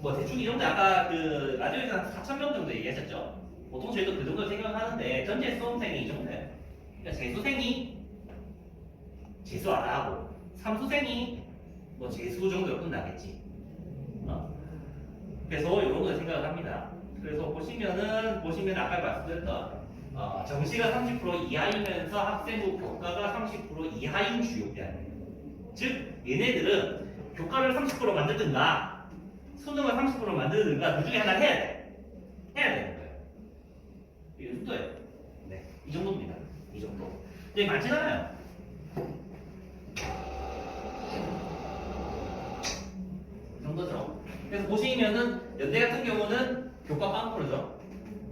뭐 대충 이 정도 아까 그 라디오에서 한 4천 명 정도 얘기하셨죠? 보통 저희도 그 정도 생각하는데 전체 수험생이 이 정도예요. 그러니까 재수생이 재수 안 하고 삼수생이 뭐 재수 정도로 끝나겠지. 어. 그래서 이런 거 생각을 합니다. 그래서 보시면은 보시면 아까 말씀드렸던 어, 정시가 30% 이하이면서 학생부 교과가 30% 이하인 주요대학이에요. 즉 얘네들은 교과를 30% 만들든가 수능을 30% 만들든가 그 중에 하나 해야 돼. 해야 되는 거예요. 이게 정도예요. 네, 이 정도입니다. 이 정도. 근데 많진 않아요. 이 정도죠. 그래서 보시면은 연대 같은 경우는 교과 빵프로죠.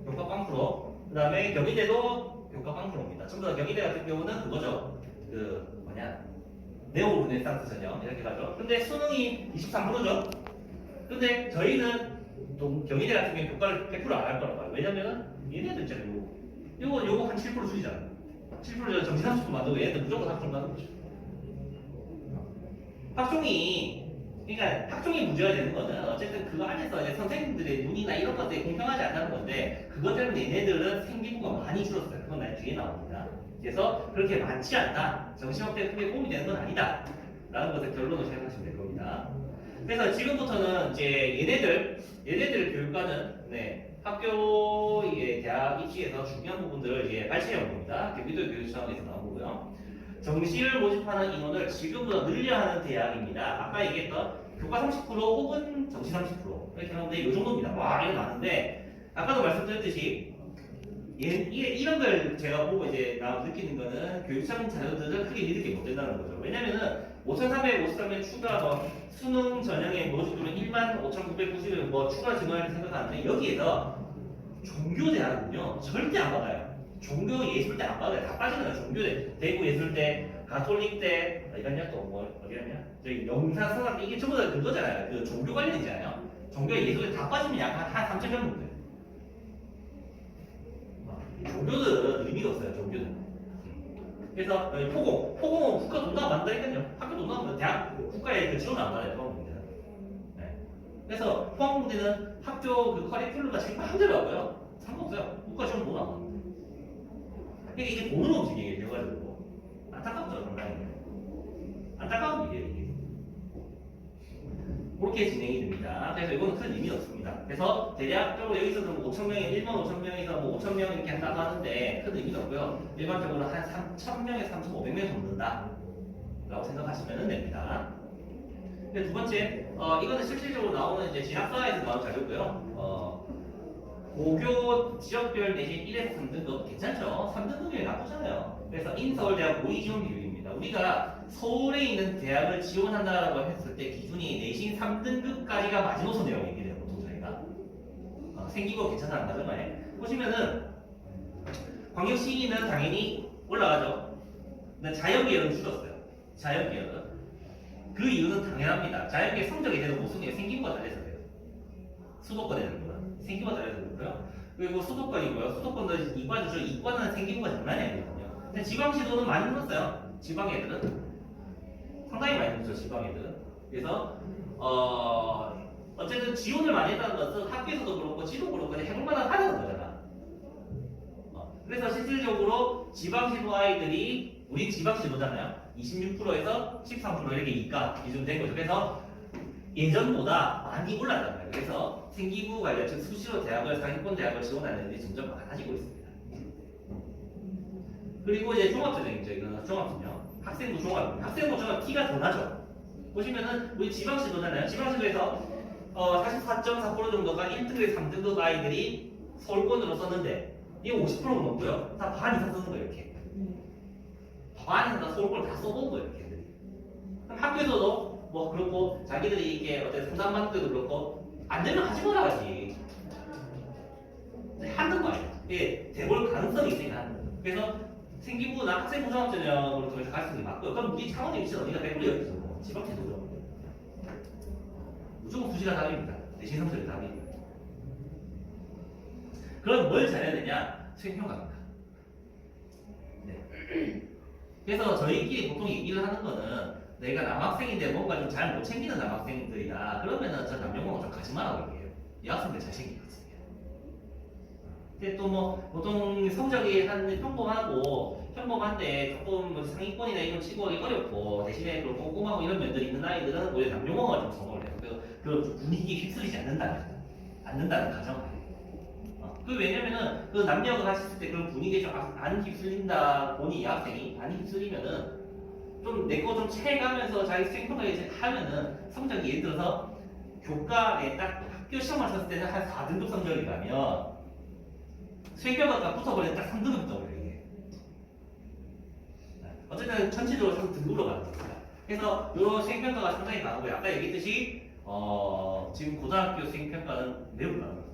교과 빵프로. 그 다음에 경희대도 교과 빵프로입니다. 전부 다 경희대 같은 경우는 그거죠. 그 뭐냐 네오 르네상스 전형 이렇게 가죠. 근데 수능이 23%죠. 근데 저희는 동- 경희대 같은 경우는 교과를 100%안 할 거라고 봐요. 왜냐면은 얘네들 있잖아요. 요거, 요거 한 7% 줄이잖아요. 7% 정시 30% 만들고 얘네들 무조건 학종 가는 거죠. 학종이 그러니까 학종이 문제가 되는 거는 어쨌든 그거 안에서 이제 선생님들의 눈이나 이런 것들이 공평하지 않다는 건데 그것 때문에 얘네들은 생기부가 많이 줄었어요. 그건 나중에 나옵니다. 그래서 그렇게 많지 않다. 정시학대에 크게 도움이 되는 건 아니다. 라는 것을 결론으로 생각하시면 될 겁니다. 그래서 지금부터는 이제 얘네들, 얘네들 교육과는 네, 학교 의 대학 입시에서 중요한 부분들을 이제 발췌해 온 겁니다. 경기도 교육 차원에서 나온 거고요. 정시를 모집하는 인원을 지금보다 늘려야 하는 대학입니다. 아까 얘기했던 교과 30% 혹은 정시 30% 이렇게 하는데 이 정도입니다. 와 이거 많은데 아까도 말씀드렸듯이 얘, 이, 이런 걸 제가 보고 이제 나 느끼는 거는 교육청 자녀들을 크게 믿을 게 못 된다는 거죠. 왜냐면은 5,353명 추가 뭐 수능 전형의 모집으로 1만 5,990명 뭐 추가 증가를 생각하는데 여기에서 종교대학은요 절대 안 받아요. 종교 예술대 안 받아요. 다 빠지는 거예요. 종교대, 대구 예술대, 가톨릭대 어디 갔냐 또 뭐 어디 갔냐? 저기 영사 성악 이게 전부 다 그거잖아요. 그 종교 관련이잖아요. 종교 예술대 다 빠지면 약한 3천 명 정도 돼요. 종교들은 의미가 없어요. 종교는. 그래서 포공, 포공은 국가 돈도 안 받는다니까요. 학교 안 받아요. 대학 국가에 그 지원 안 받아요. 포항공대는. 네. 그래서 포항공대는 학교 그 커리큘럼가 제일 마음대로 하고요. 상관없어요. 국가 지원 돈 안 받아요. 그러니까 이게 돈으로 움직이게 돼가지고 안타깝죠, 상당히. 안타까운 일이에요, 이게. 그렇게 진행이 됩니다. 그래서 이거는 큰 의미는 없습니다. 그래서 대략적으로 여기서는 뭐 5천 명에 1만 5천 명에서 뭐 5천 명 이렇게 한다고 하는데 큰 의미는 없고요. 일반적으로 한 3천 명에서 3,500명 정도 된다. 라고 생각하시면 됩니다. 두 번째, 어, 이거는 실질적으로 나오는 이제 진학사에서 나온 자료고요. 어, 고교 지역별 내신 1에서 3등급 괜찮죠? 3등급이 나쁘잖아요. 그래서 인서울대학 모의 지원 비율 입니다. 우리가 서울에 있는 대학을 지원한다라고 했을 때 기준이 내신 3등급까지가 마지노선 내용 얘기해요. 보통 저희가 어, 생기고 괜찮다는 거죠. 만에 보시면은 광역시는 당연히 올라가죠. 근데 자연계열은 줄었어요. 자연계열은 그 이유는 당연합니다. 자연계 성적이 못 쓰는 게 생기부가 잘해서 그래요. 수도권 되는 거는 생기부가 잘해서 그렇고요. 그리고 수도권이고요. 수도권도 이과죠. 이과는 생기부가 장난이 아니거든요. 근데 지방시도는 많이 늘었어요. 지방 애들은 상당히 많이 늘었죠. 지방 애들은. 그래서 어 어쨌든 지원을 많이 했다는 것은 학교에서도 그렇고 지도 그렇고 해볼만한 하는 거잖아. 어, 그래서 실질적으로 지방시도 아이들이 우리 지방시도잖아요. 26%에서 13% 이렇게 이과 기준 된 거죠. 그래서 예전보다 많이 올랐단 말이에요. 그래서 생기부 관련 즉 수시로 대학을 상위권 대학을 지원하는 일이 점점 많아지고 있습니다. 그리고 이제 종합전형이죠. 이거는 종합전형. 학생부 종합입니다. 학생부 종합 티가 더 나죠. 보시면은 우리 지방시도잖아요. 지방시도에서 어, 44.4% 정도가 1등급, 3등급 아이들이 서울권으로 썼는데 이게 50%가 넘고요. 다 반 이상 쓰는 거예요. 이렇게. 반 이상 다 서울권 다 써본 거예요. 이렇게. 그럼 학교에서도 뭐 그렇고 자기들이 이게 어떤 상담받을 때도 그렇고 안 되면 하지. 근데 하는 거 아니에요. 이게 돼볼 가능성이 있으니까 거예요. 그래서 생기부나 학생부 종합전형으로 통해서 갈수 있는 게 맞고요. 그럼 우리 창원의 위치는 어디가 100% 여기서 뭐 지방채도죠. 무조건 수시가 답입니다. 내신 성적이 답입니다. 그럼 뭘 잘해야 되냐? 수행평가입니다. 네. 그래서 저희끼리 보통 얘기를 하는 거는 내가 남학생인데 뭔가 좀 잘 못 챙기는 남학생들이다. 그러면은 저 남녀공학 좀 가지 말라고 얘기해요. 여학생들 잘 챙기거든요. 근데 또 뭐 보통 성적이 한 평범하고 평범한데 조금 뭐 상위권이나 이런 치고하기 어렵고 대신에 그 꼼꼼하고 이런 면들이 있는 아이들은 오히려 남녀공학을 좀 선호를 해요. 그, 그 분위기에 휩쓸리지 않는다는 않는다는 해요. 어, 그 왜냐면은 그 남녀가 같이 있을 때 그런 분위기에 좀안 휩쓸린다 보니 여학생이 안 휩쓸리면은 좀 내 거 좀 채가면서 자기 생각을 하면은 성적이 예를 들어서 교과에 딱 학교 시험을 쳤을 때는 한 4등급 성적이라면 수행평가가 붙어버리면 딱 3등급 붙어버려요 이게. 네. 어쨌든 전체적으로 3등급으로 가는 겁니다. 그래서 이런 수행평가가 상당히 강하고요. 아까 얘기했듯이 어, 지금 고등학교 수행평가는 매우 강합니다.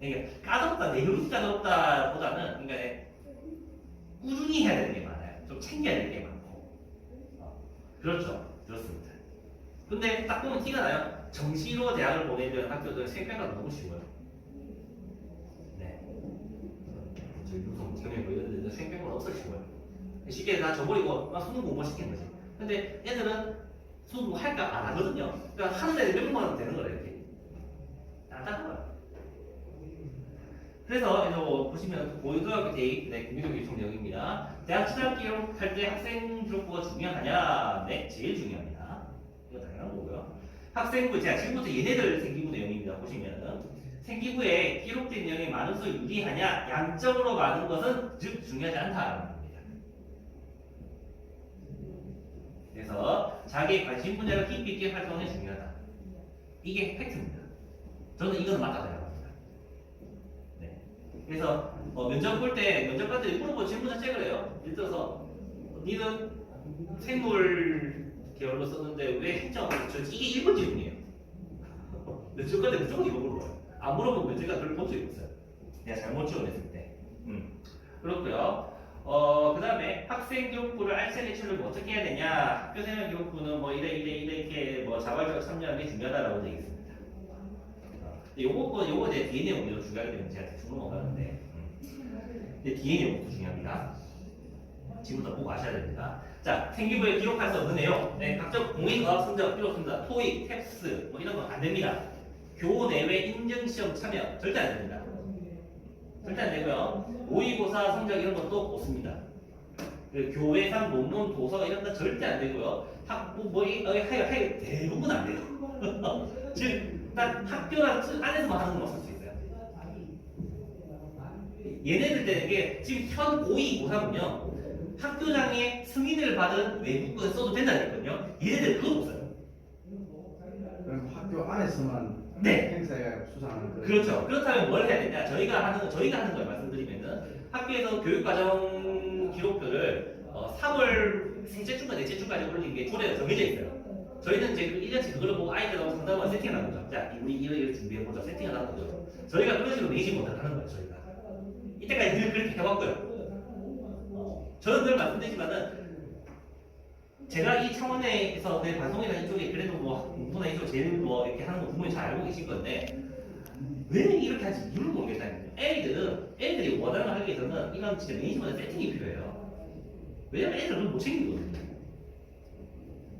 이게 까다롭다 내용이 까다롭다 보다는 그러니까 꾸준히 해야 되는 게 많아요. 좀 챙겨야 되는 게 많고. 어, 그렇죠. 그렇습니다. 근데 딱 보면 티가 나요. 정시로 대학을 보내는 학교들은 수행평가가 너무 쉬워요 네. 경영 뭐 이런 데는 수행평가가 없어 쉬워요. 쉽게 다 저버리고 막 수능 공부 시키는 거지. 근데 애들은 수능 뭐 할까 안 하거든요. 그러니까 하는 애들 몇 번만 하면 되는 거래 이렇게. 딱딱한 그래서 이제 뭐 보시면 고등학교 대입 네, 국민교육 요청령입니다. 대학 진학 기록할 때 학생 기록부가 중요하냐? 네, 제일 중요합니다. 이거 당연한 거고요. 학생부 제가 지금부터 얘네들 생기부 내용입니다. 보시면은 생기부에 기록된 내용이 많을수록 유리하냐? 양적으로 많은 것은 즉 중요하지 않다라는 겁니다. 그래서 자기의 관심 분야를 깊이 있게 활동이 중요하다. 이게 팩트입니다. 저는 이건 맞다고 생각합니다. 네. 그래서 어, 면접 볼 때 면접관들이 물어보는 질문 자체가 그래요. 예를 들어서 니는 생물 계열로 썼는데 왜 행정을 저 이게 1번 질문이에요. 면접관들 무조건 이거 물어봐요. 안 물어보면 제가 별로 본 적이 없어요. 내가 잘못 지원했을 때. 음. 그렇고요. 어, 그 다음에 학생 기록부를 알차게 처리를 어떻게 해야 되냐. 학교 생활 기록부는 뭐 이래, 이래, 이렇게 뭐 자발적으로 참여하는 게 중요하다라고 되어 있습니다. 요거, 거- 요거 제 뒤에 내용이 더 중요하기 때문에 제가 대충 넘어가는데. 음. 근데 뒤에 내용도 중요합니다. 지금부터 꼭 아셔야 됩니다. 자, 생기부에 기록할 수 없는 내용. 네, 각종 공인과학 성적 필요 없습니다. 토익, 탭스, 뭐 이런 건 안 됩니다. 교 내외 인증시험 참여 절대 안 됩니다. 절대 안 되고요. 모의고사 성적 이런 것도 없습니다. 그 교회상 논문 도서 이런 거 절대 안 되고요. 학부 뭐 이- 어, 하여 하여 대부분 안 돼요. 즉, 딱 학교랑 틀 안에서만 하는 것만 쓸수 있어요. 얘네들 때는 게 지금 현 고2 고3은요. 학교장의 승인을 받은 외국 거 써도 거거든요. 얘네들 그거. 그럼 학교 안에서만 네. 행사에 수상하는 거. 그렇죠. 그렇다면 뭘 해야 되냐? 저희가 하는 저희가 하는 걸 말씀드리면은 학교에서 교육과정 기록표를 어, 3월 셋째 주가 넷째 주까지 올리는 게 조례가 정해져 있어요. 저희는 이제 그 1년치 그거를 보고 아이들하고 상담을 세팅을 하는 거죠. 자, 우리 이거 이거 준비해보자. 세팅을 하는 거죠. 저희가 그런 식으로 내지 못하는 거예요. 저희가. 이때까지 늘 그렇게 해왔고요. 저는 늘 말씀드리지만은 제가 이 차원에서 그 방송이나 이쪽에 그래도 제일 뭐 이렇게 하는 거 부모님 잘 알고 계실 건데 왜 이렇게 하지 이유를 모르겠다는 거예요. 애들은 애들이 걸 하기 위해서는 이건 진짜 매니지먼트 세팅이 필요해요. 왜냐면 애들은 그걸 못 챙기거든요.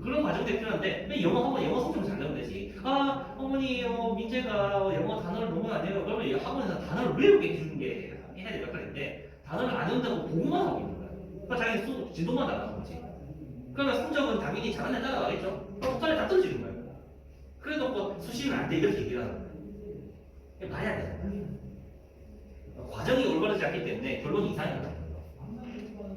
그런 과정들이 필요한데 왜 영어 하면 영어 성적 잘 나오면 되지. 아 어머니 어, 민재가 영어 단어를 너무 안 해요. 그러면 이 학원에서 단어를 외우게 해주는 게 해야 될 역할인데 단어를 안 외운다고 보고만 하고 있는 거야. 그러니까 자기 수 진도만 나가는 거지. 그러면 성적은 당연히 잘하는 애 따라가겠죠. 그럼 국가에 다 떨어지는 거예요. 그래도 뭐 수시는 안 돼 이렇게 얘기를 하는 거예요. 이게 봐야 되는 거예요. 과정이 올바르지 않기 때문에 결론이 거예요.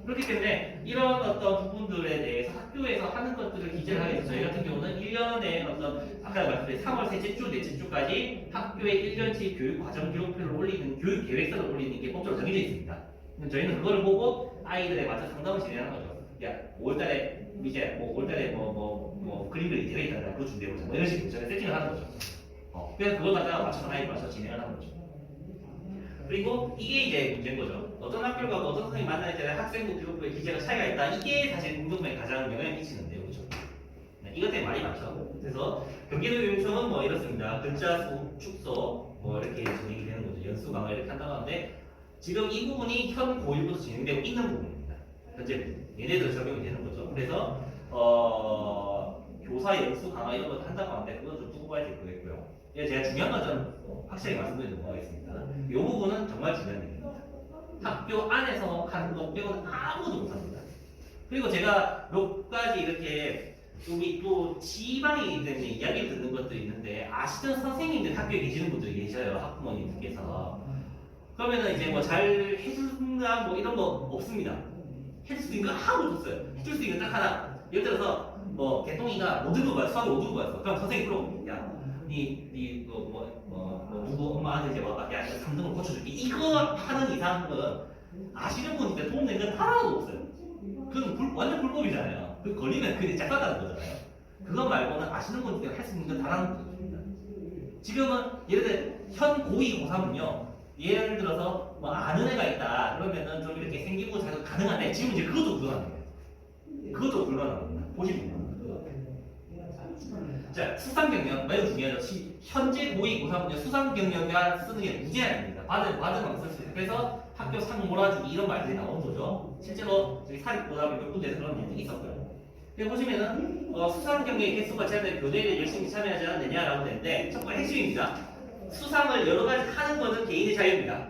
그렇기 때문에 이런 어떤 부분들에 대해서 학교에서 하는 것들을 기재를 하기 위해서 저희 같은 경우는 1년에 어떤 아까 말씀드린 3월 셋째 주, 넷째 주까지 학교의 1년치 교육 과정 기록표를 올리는 교육 계획서를 올리는 게 법적으로 정해져 있습니다. 저희는 그걸 보고 아이들에 맞춰 상담을 진행하는 거죠. 야, 5월달에 이제 뭐 5월달에 뭐뭐 뭐 그림 그리기 대회 있다 그거 준비해보자. 뭐 이런 식으로 저희 세팅을 하는 거죠. 어, 그래서 그걸 갖다가 맞춰서 아이들 맞춰 진행을 하는 거죠. 그리고 이게 이제 문제인 거죠. 어떤 학교가 어떤 선생님이 만날 때 학생부 기록부의 기재가 차이가 있다. 이게 사실 공동에 가장 영향을 미치는데요. 그렇죠? 네, 이것 때문에 많이 많죠. 그래서 경기도 요청은 뭐 이렇습니다. 글자 수, 축소 뭐 이렇게 진행이 되는 거죠. 연수 강화 이렇게 한다고 하는데 지금 이 부분이 현 고1부터 진행되고 있는 부분입니다. 현재. 얘네들 적용이 되는 거죠. 그래서 어, 교사 연수 강화 이런 거 한다고 하는데 그건 좀 두고 봐야 될 거겠고요. 예, 제가 중요한 건좀 확실히 말씀드리도록 하겠습니다. 이 부분은 정말 중요한 얘기입니다. 학교 안에서 하는 것 빼고는 아무도 못합니다. 그리고 제가 몇 가지 이렇게 우리 또 지방이기 때문에 이야기를 듣는 것도 있는데 아시던 선생님들 학교에 계시는 분들이 계셔요 학부모님들께서 그러면은 이제 뭐 잘 해준다 뭐 이런 거 없습니다 해줄 수 있는 거 아무것도 없어요 해줄 수 있는 딱 하나 예를 들어서 뭐 개똥이가 못 들고 가요 수학을 못 들고 갔어 그럼 선생님 그럼 야니니뭐 뭐, 뭐, 뭐 누구 엄마한테 이제 와봐 야 이거 3등을 고쳐줄게 이거 하는 이상은 아시는 분인데 돈낸건 하나도 없어요 그건 불, 완전 불법이잖아요. 그 걸리면 그게 짝가다는 거잖아요. 그거 말고는 아시는 분들 할수 있는 건 다른 거입니다. 지금은 예를 들어 현 고2, 고3은요. 예를 들어서 뭐 아는 애가 있다. 그러면은 좀 이렇게 생기고 자도 가능한데 지금 이제 그것도 불가능해요. 그것도 불가능합니다. 보시면. 자, 수상 경력 매우 중요하죠. 시- 현재 고2, 고3은요. 수상 경력을 쓰는 게 무제한 입니다. 받을 받으면 쓸수 있어요. 그래서 학교 상 몰아주기 이런 말들이 나오는 거죠. 실제로 저희 사립고등학교 몇 군데에서 그런 일들이 있었고요. 여기 보시면은 어, 수상 경력의 개수가 제한된 교대에 열심히 참여하지 않느냐라고 되는데 첫 번째 핵심입니다. 수상을 여러 가지 하는 것은 개인의 자유입니다.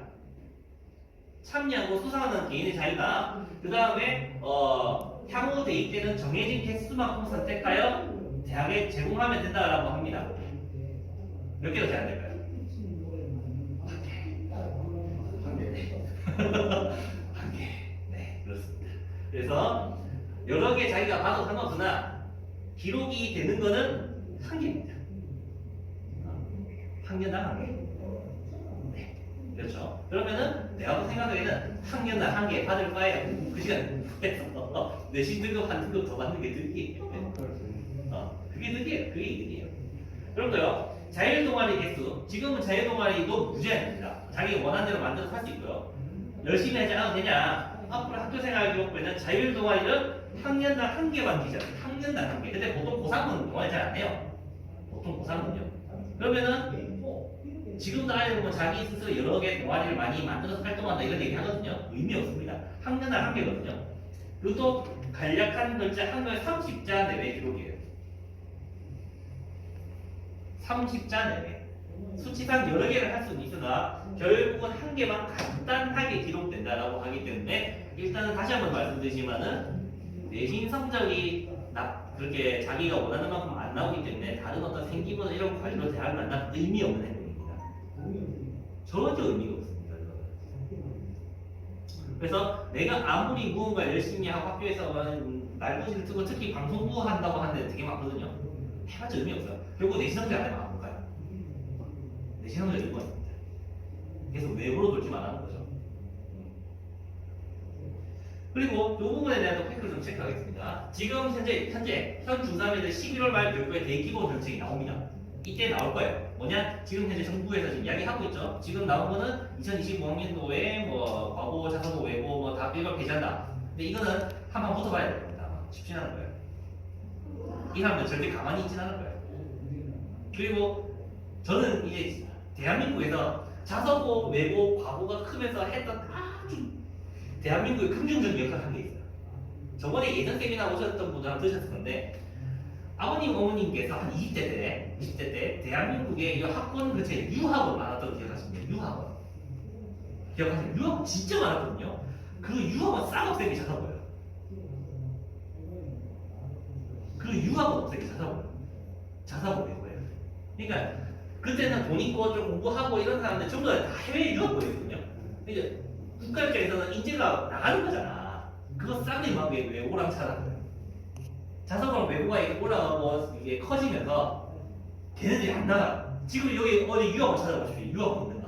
참여하고 수상하는 개인의 자유다. 그 다음에 어, 향후 대입 때는 정해진 개수만큼 선택하여 대학에 제공하면 된다라고 합니다. 몇 개가 제한될까요? 한 개. 한 개. 네, 그렇습니다. 그래서 여러 개 자기가 봐도 상관없으나 기록이 되는 거는 한 개입니다. 한 개당 한 개. 네, 그렇죠. 그러면은 내가 생각하기에는 한 개당 한 개 받을 바에 그 시간 그래서 내 신 등급 한 등급 더 받는 게 득이에요. 어, 그게 득이에요. 그게 이득이에요. 그런데요, 자율 동아리 개수. 지금은 자율 동아리도 무제한입니다. 자기 원하는 대로 만들어서 할 수 있고요. 열심히 하지 않아도 되냐? 앞으로 학교 생활 기록부에는 자율 동아리를 학년당 한 개만 기죠. 학년당 한 개. 근데 보통 고3은 동아리 잘 안 해요. 보통 고3은요. 그러면은 지금도 아이들 보면 자기 스스로 여러 개 동아리를 많이 만들어서 활동한다 이런 얘기 하거든요. 의미 없습니다. 학년당 한 개거든요. 그리고 또 간략한 글자 한 명에 30자 내외 기록이에요. 30자 내외. 수치상 여러 개를 할 수는 있으나 결국은 한 개만 간단하게 기록된다라고 하기 때문에 일단은 다시 한번 말씀드리지만은 내신 성적이 나 그렇게 자기가 원하는 만큼 안 나오기 때문에 다른 어떤 생기거나 이런 관리로 대학을 만나 의미 없는 행동입니다. 전혀 의미가 없습니다. 그래서 내가 아무리 무언가 열심히 하고 학교에서 날부지를 쓰고 특히 방송부 한다고 하는데 되게 많거든요. 해봤자 의미 없어요. 결국 내신 성적 안 하면 안 가요. 내신 성적 1번입니다. 계속 외부로 돌지만 하는 거죠. 그리고 이 부분에 대한 또 팩트를 좀 체크하겠습니다. 지금 현재 현재 현 중3애들 11월 말 교육부에 대기본 정책이 나옵니다. 이때 나올 거예요. 뭐냐? 지금 현재 정부에서 지금 이야기하고 있죠. 지금 나온 거는 2025학년도에 뭐 과보, 자사고, 외고 뭐다 빼고 배제한다. 근데 이거는 한번 붙어봐야 될 겁니다. 쉽지 않은 거예요. 이 사람들 절대 가만히 있진 않을 거예요. 그리고 저는 이제 대한민국에서 자서고, 외고, 과보가 크면서 했던 아주 대한민국의 긍정적인 역할을 한 게 있어요. 저번에 예전 세미나 오셨던 분들 드셨을 건데 아버님, 어머님께서 한 20대 때, 20대 때 대한민국의 이 학원 근처에 유학원 많았던 거 기억하십니까? 유학원. 기억하세요? 유학원 진짜 많았거든요. 그 유학원 싹 없애기 찾아보여요. 그 유학원 없애기 찾아보여요. 찾아보는 거예요. 그러니까 그때는 돈 있고 좀 공부하고 이런 사람들 전부 다 해외 유학 보냈거든요. 이제 국가 입장에서는 인재가 나가는 거잖아. 그거 싹이 막 왜- 외고랑 차라는 거예요. 외고가 이렇게 올라가고 이게 커지면서 걔네들이 안 나가. 지금 여기 어디 유학원 찾아보십시오. 유학원 있는가?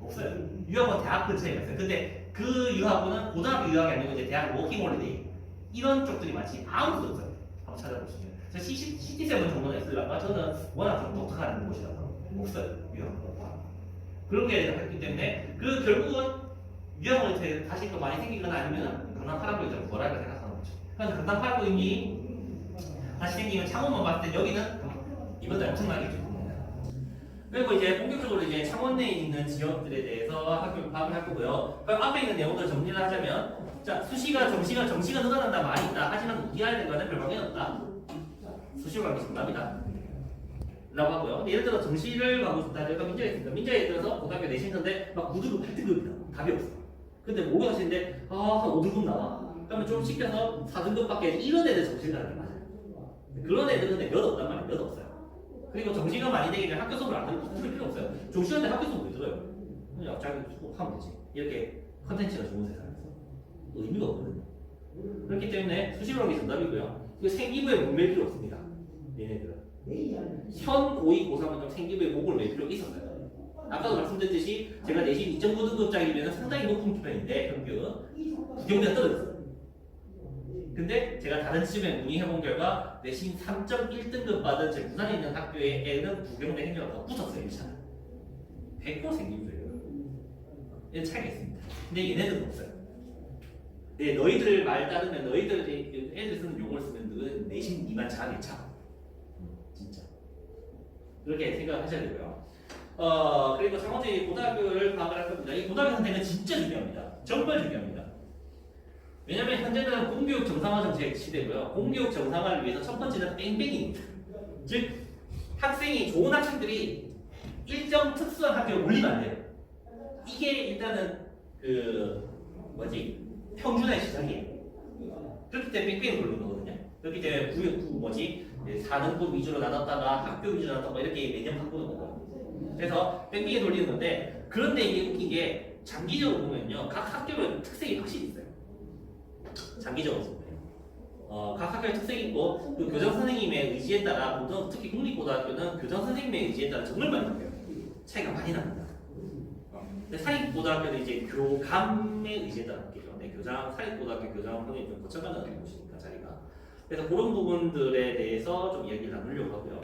없어요. 유학원 대학 근처에 있어요. 근데 그 유학원은 고등학교 유학이 아니고 이제 대학 워킹 홀리데이 이런 쪽들이 많지 아무도 없어요. 한번 찾아보시면. 저 시티, 시티세븐 정도는 있으려나 저는 워낙 좀 독특한 곳이라서 없어요. 유학원. 그런 게 있기 때문에 그 결국은 되- 다시 또 많이 생기거나 아니면 강남 파라보이 좀 뭐랄까 생각하는 거죠. 그래서 강남 파라보임이 다시 생기면 창호만 봤을 때 여기는 이번에 엄청나게 좀 그리고 이제 본격적으로 이제 창원 내에 있는 지역들에 대해서 학교 파악을 할 거고요. 그럼 앞에 있는 내용들 정리를 하자면, 자 수시가 정시가 정시가 늘어난다 많이 있다. 하지만 이해할 데가는 별 방향이 없다. 수시로 가기 정답이다. 라고 하고요. 예를 들어 정시를 가고 싶다. 내가 민자에 있습니다. 민자에 들어서 고등학교 내시는데 막 9등급, 8등급이다. 답이 없어. 근데 뭐 하시는데 아, 한 5등급 나와. 그러면 좀 시켜서 4등급밖에 이런 애들 정시를 가는 게 맞아요. 그런 애들은 몇 없단 말이에요. 몇 없어요. 그리고 정시가 많이 되기는 학교 수업을 안 들을 들을 필요 없어요. 종시한테 학교 수업 왜 들어요? 그냥 자기 수업 하면 되지. 이렇게 컨텐츠가 좋은 세상에서 의미가 없거든요. 그렇기 때문에 수시로 게 정답이고요. 이거 생기부에 못맬 필요 없습니다. 얘네들은. 현 고2, 고3은 좀 생기부에 목을 맬 필요가 있었어요. 아까도 말씀드렸듯이 제가 내신 2.9등급짜리면 상당히 높은 편인데 평균 부경대가 떨어졌어요. 근데 제가 다른 지점에 문의해본 결과 내신 3.1등급 받은 제 부산에 있는 학교에는 부경대 행정가 더 붙었어요 1차는. 100% 생기부예요. 이런 차이가 있습니다. 근데 얘네들은 없어요. 네, 너희들 말 따르면 너희들이 애들 쓰는 용어를 쓰면 너는 내신 미만 차하게 차. 진짜. 그렇게 생각하셔야 되고요. 어 그리고 창원지 고등학교를 파악을 할 겁니다. 이 고등학교 선택은 진짜 중요합니다. 정말 중요합니다 왜냐면 현재는 공교육 정상화 정책 시대고요. 공교육 정상화를 위해서 첫 번째는 뺑뺑이입니다. 즉 학생이 좋은 학생들이 일정 특수한 학교에 올리면 안 돼요. 이게 일단은 그 뭐지 평준화의 시작이에요. 그렇기 때문에 뺑뺑이 돌리는 거거든요. 그렇기 때문에 구역 구 뭐지 4등급 위주로 나눴다가 학교 위주로 나눴다가 이렇게 매년 바꾸는 거고. 그래서 뺑뺑이 돌리는 건데 그런데 이게 웃긴 게 장기적으로 보면요 각 학교별 특색이 확실히 있어요. 장기적으로 보면 어, 각 학교의 특색이 있고 그 교장 선생님의 의지에 따라 고등 특히 국립고등학교는 교장 선생님의 의지에 따라 정말 많이 바뀌어요. 차이가 많이 납니다. 어, 근데 사립고등학교는 이제 교감의 의지에 따라 바뀌죠. 네, 교장 사립고등학교 교장 선생님 좀 거쳐가는 곳이니까 자리가. 그래서 그런 부분들에 대해서 좀 이야기를 나누려고 하고요.